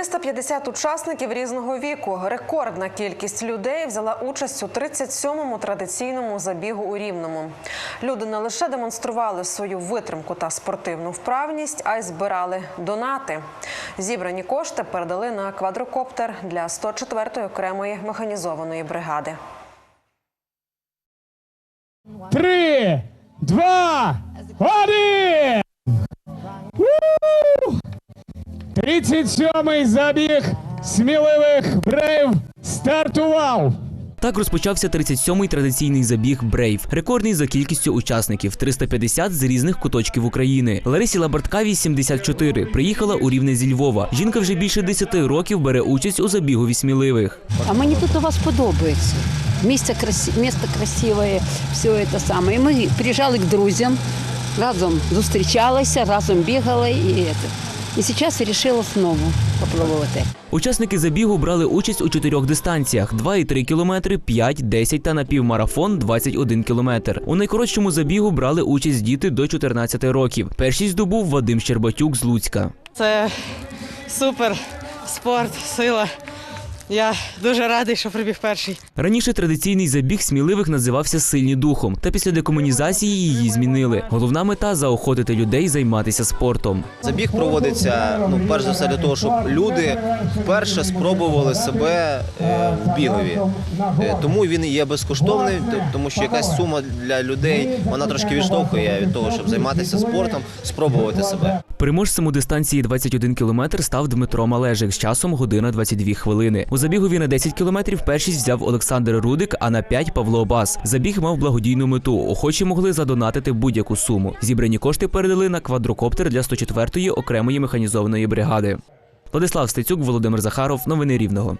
350 учасників різного віку. Рекордна кількість людей взяла участь у 37-му традиційному забігу у Рівному. Люди не лише демонстрували свою витримку та спортивну вправність, а й збирали донати. Зібрані кошти передали на квадрокоптер для 104-ї окремої механізованої бригади. Три, два, один! У! 37-й забіг сміливих брейв стартував! Так розпочався 37-й традиційний забіг Брейв, рекордний за кількістю учасників 350 з різних куточків України. Ларисі Лабарткавій 74. Приїхала у Рівне зі Львова. Жінка вже більше 10 років бере участь у забігові сміливих. А мені тут у вас подобається. Місце красі... місто красиве, все це саме. І ми приїжджали к друзям, разом зустрічалися, разом бігали і, це. І зараз вирішила знову спробувати. Учасники забігу брали участь у чотирьох дистанціях: 2,3 кілометри, 5, 10 та на півмарафон 21 кілометр. У найкоротшому забігу брали участь діти до 14 років. Першість здобув Вадим Щербатюк з Луцька. Це супер спорт, сила. Я дуже радий, що прибіг перший. Раніше традиційний забіг сміливих називався Сильні духом, та після декомунізації її змінили. Головна мета заохотити людей займатися спортом. Забіг проводиться ну перш за все для того, щоб люди вперше спробували себе е, в бігові. Е, Тому він є безкоштовний, тому що якась сума для людей вона трошки відштовхує від того, щоб займатися спортом, спробувати себе. Переможцем у дистанції 21 кілометр став Дмитро Малежик з часом година 22 хвилини. У забігові на 10 кілометрів першість взяв Олександр Рудик, а на 5 – Павло Бас. Забіг мав благодійну мету. Охочі могли задонатити будь-яку суму. Зібрані кошти передали на квадрокоптер для 104-ї окремої механізованої бригади. Владислав Стецюк, Володимир Захаров. Новини Рівного.